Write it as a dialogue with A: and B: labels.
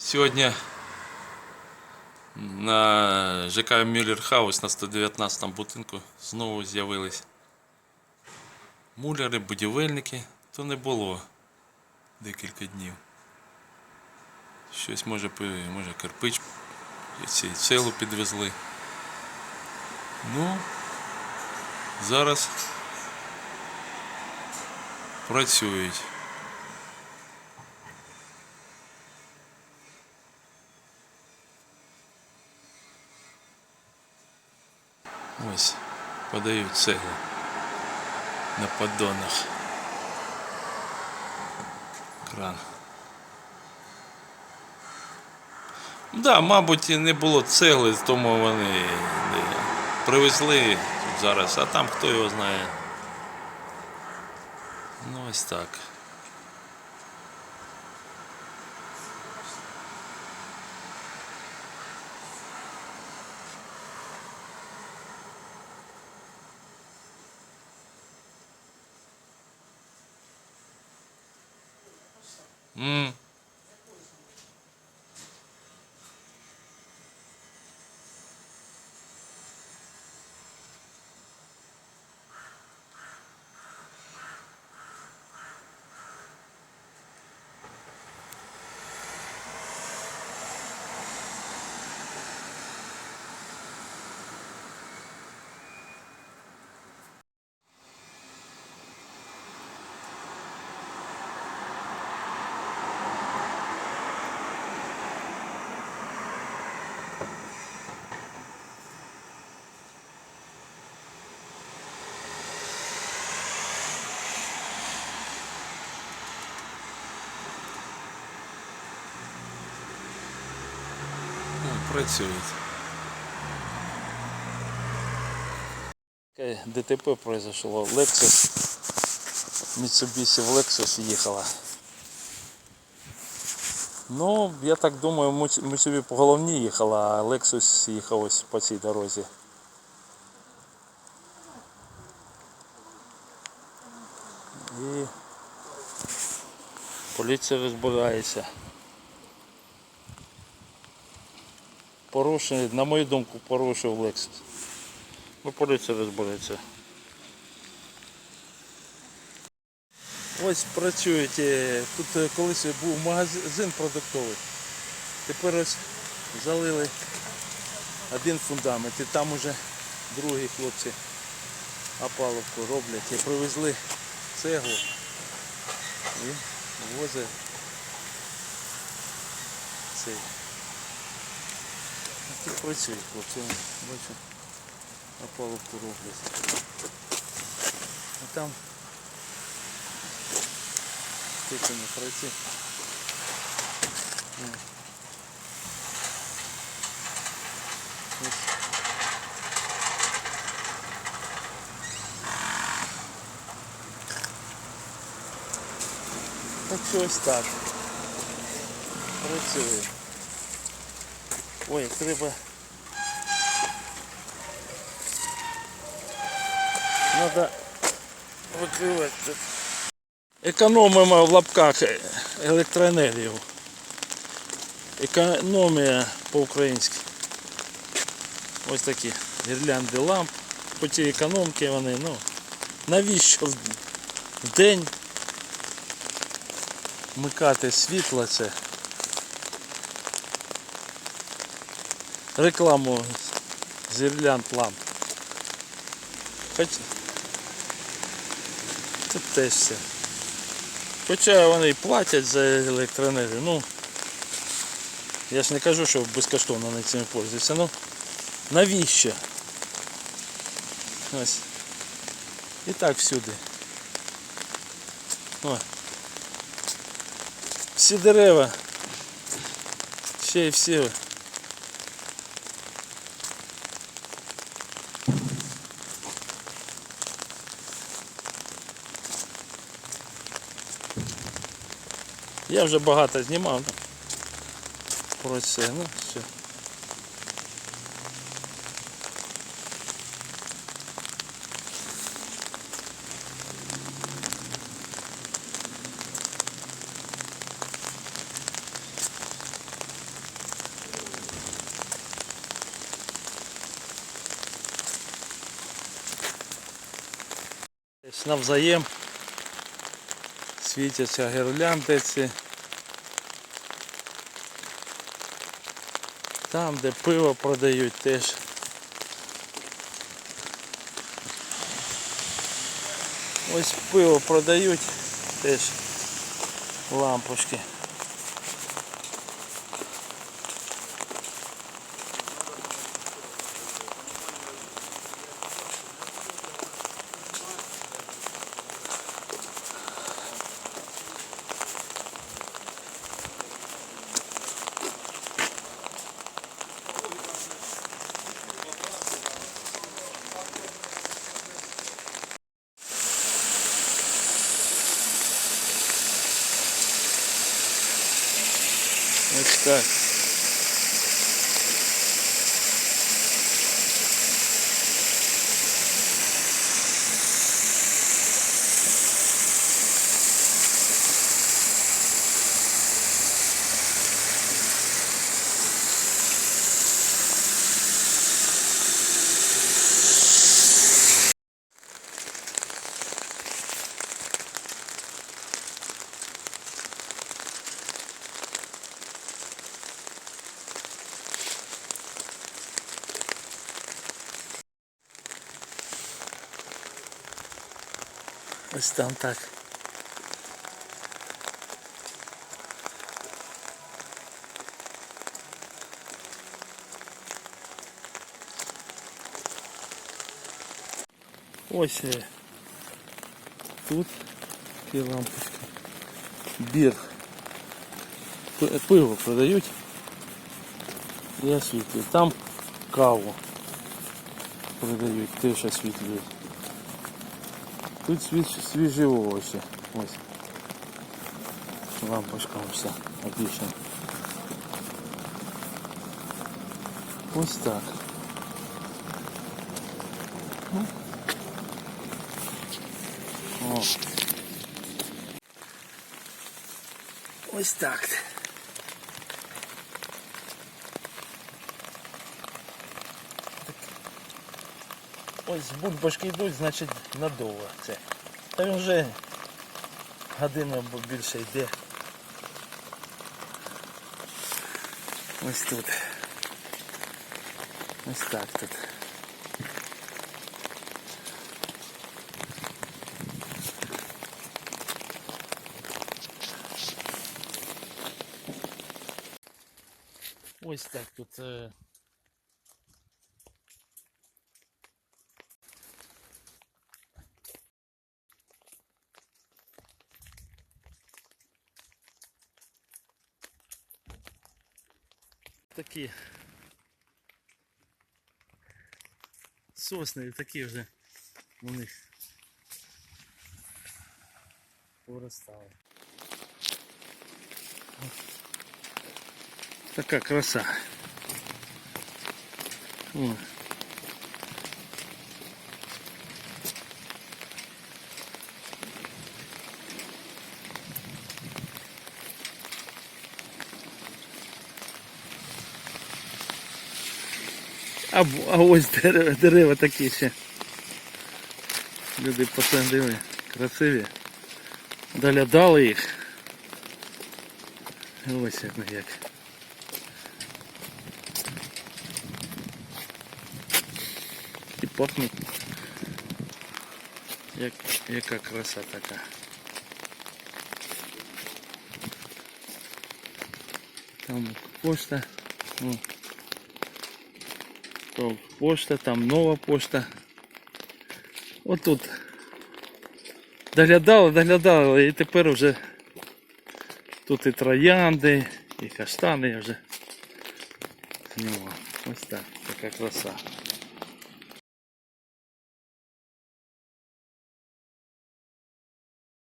A: Сьогодні на ЖК Мюллер Хаус на 119 будинку знову з'явились муляри, будівельники, то не було декілька днів. Щось може, може кирпич, ці цеглу підвезли. Ну, зараз працюють. Ось, подають цеглу на поддонах. Кран. Да, мабуть, не було цегли, тому вони привезли зараз, а там хто його знає. Ну ось так. 嗯。Працюють. ДТП произошло. Lexus, Mitsubishi в Lexus їхала. Ну, я так думаю, Mitsubishi по головній їхала, а Lexus їхав ось по цій дорозі. І поліція розбирається. Порушив, на мою думку, порушив Lexus. Ну, поліція розбереться. Ось працюють. е, Тут е, колись був магазин продуктовий. Тепер ось залили один фундамент і там уже другі хлопці опалубку роблять і привезли цеглу і возять цей. Тут працюють хлопці, Ось, бачу, опалубку роблять. А там Тут не пройти. М. Ось. Так що ось так. Працює. Ой, як треба. Надо викривати. Економимо в лапках електроенергію. Економія по-українськи. Ось такі гірлянди ламп. Хоч і економки вони, ну навіщо в день вмикати світло це. Рекламу з гірлянд ламп. Хоч Тут теж все. Хоча вони і платять за електроенергію. Ну, я ж не кажу, що безкоштовно вони цим пользуються. Ну, навіщо? Ось. І так всюди. О. Всі дерева. Ще й всі. Я вже багато знімав. Про це, ну все. Навзаєм світяться гірлянди ці. Там, де пиво продають теж. Ось пиво продають теж лампочки. Ось так. Ось там так. Ось е, тут ті лампочки. Бір. П- Пиво продають. І освітлюють. Там каву продають, теж освітлюють. Тут свіж, свіжі овочі. Ось. Лампочка вся. Отлично. Ось так. Ну. О. Ось так. Ось бульбашки йдуть, значить надовго це. Та він вже година або більше йде. Ось тут. Ось так тут. Ось так тут. Такі сосни такі вже у них виростали. Така краса. О. А, а ось дерева, дерева такі ще. Люди посадили, красиві. Доглядали їх. Ось як. як. І пахнуть. Як, яка краса така. Там пошта. О. То пошта, там нова пошта. Отут. Доглядали, доглядали, і тепер вже тут і троянди, і каштани вже знімав. Ось так, така краса.